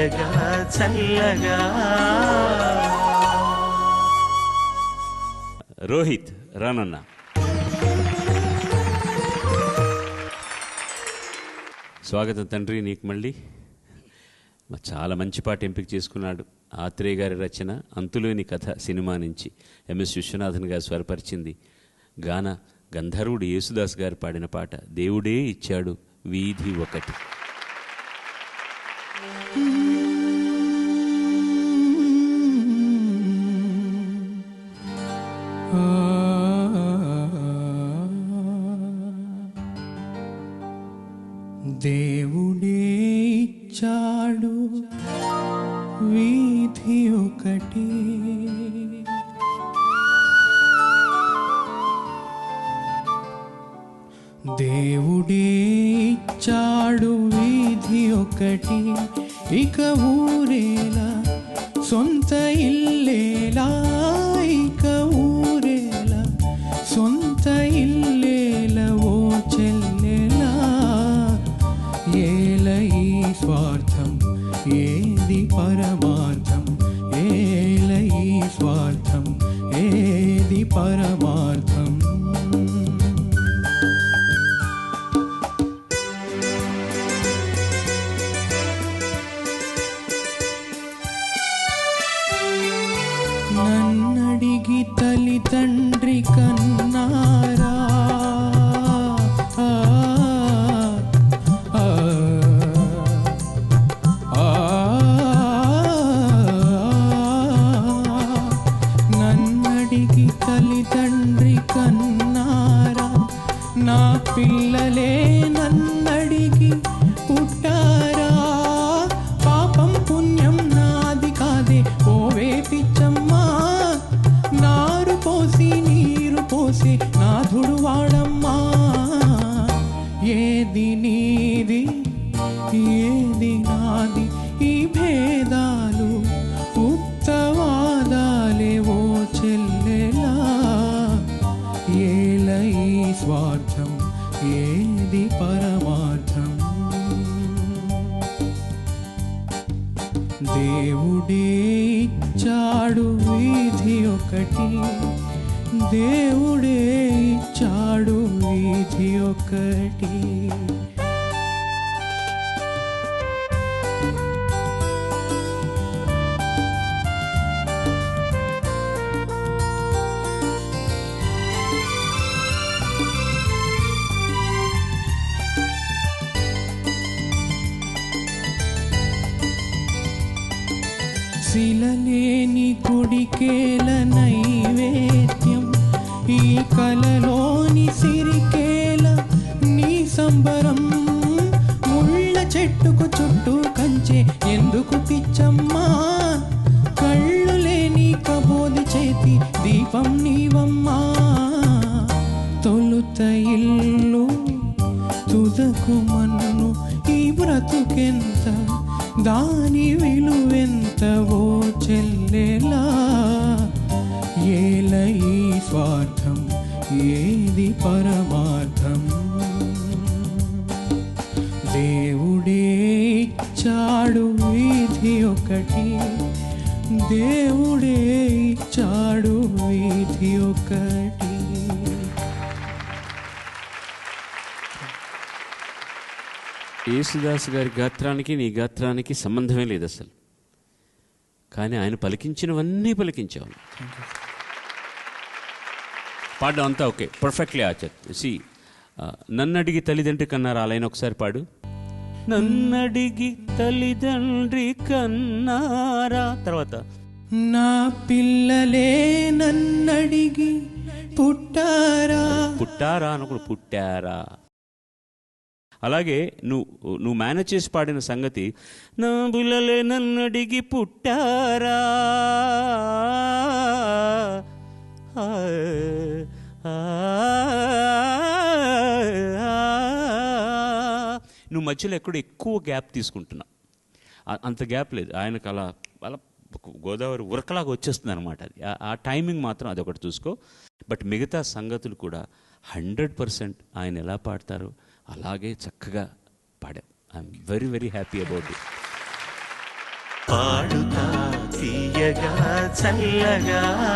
తీయగా చల్లగా. రోహిత్ రానన్నా. స్వాగతం తండ్రి నీకు మళ్ళీ. మ- చాలా మంచి పాట ఎంపిక చేసుకున్నాడు. ఆత్రేయ గారి రచన అంతులేని కథ సినిమా నుంచి. ఎంఎస్ విశ్వనాథన్ గారు స్వరపరిచింది. గాన గంధర్వుడు యేసుదాస్ గారు పాడిన పాట దేవుడే ఇచ్చాడు వీధి ఒకటి. దేవుడే ఇచ్చాడు వీధి ఒకటి. దేవుడే ఇచ్చాడు వీధి ఒకటి. ఇక ఊరేలా సొంత ఇల్లేలా ఏది పరమార్థం ఏల ఈ స్వార్థం ఏది పరమార్థం నన్నడిగి తల్లి తండ్రి పిల్లలే నన్నడిగి పుట్టారా? పాపం పుణ్యం నాది కాదే. ఓవే పిచ్చమ్మా నారు పోసి నీరు పోసి నాథుడు వాడమ్మా. ఏది నీది ఏది నాది? ఈ భేదాలు ఉత్తవాదాలే ఓ చెల్లెలా. ఏల ఈ స్వార్థం ఏది పరమార్థం? దేవుడే ఇచ్చాడు వీధి ఒకటి. దేవుడే ఇచ్చాడు వీధి ఒకటి. శిలలేని కొడికేల నైవేద్యం. ఈ కలలోని సిరికేల నీ సంబరం ముళ్ళ చెట్టుకు చుట్టూ కంచె ఎందుకు పిచ్చమ్మా? కళ్ళు లేని కబోది చేతి దీపం నీవమ్మా. తొలుత ఇల్లు తుదకు మన్ను ఈ బ్రతుకెంత దాని విలువ? దేవుడే ఇచ్చాడు వీధి ఒకటి. దేవుడే ఇచ్చాడు వీధి ఒకటి. యేసుదాస్ గారి గాత్రానికి నీ గాత్రానికి సంబంధమే లేదు అసలు. కానీ ఆయన పలికించినవన్నీ పలికించావు పాడడం అంతా ఓకే. పర్ఫెక్ట్లీ ఆచర్ సి నన్నడిగి తల్లిదండ్రి కన్నారా అలా ఒకసారి పాడు. నన్నడిగి తల్లిదండ్రి కన్నారా? తర్వాత నా పిల్లలే నన్నడిగి పుట్టారా? పుట్టారా అనప్పుడు పుట్టారా? అలాగే నువ్వు నువ్వు మేనేజ్ చేసి పాడిన సంగతి నా పిల్లలే నన్ను అడిగి పుట్టారా ఆ. నువ్వు మధ్యలో ఎక్కడో ఎక్కువ గ్యాప్ తీసుకుంటున్నావు అంత గ్యాప్ లేదు. ఆయనకు అలా అలా గోదావరి ఉరకలాగా వచ్చేస్తుంది అనమాట అది. ఆ- టైమింగ్ మాత్రం అదొకటి చూసుకో. బట్ మిగతా సంగతులు కూడా హండ్రెడ్ పర్సెంట్ ఆయన ఎలా పాడతారో అలాగే చక్కగా పాడాం. I'm very very happy about it. తీయగా చల్లగా.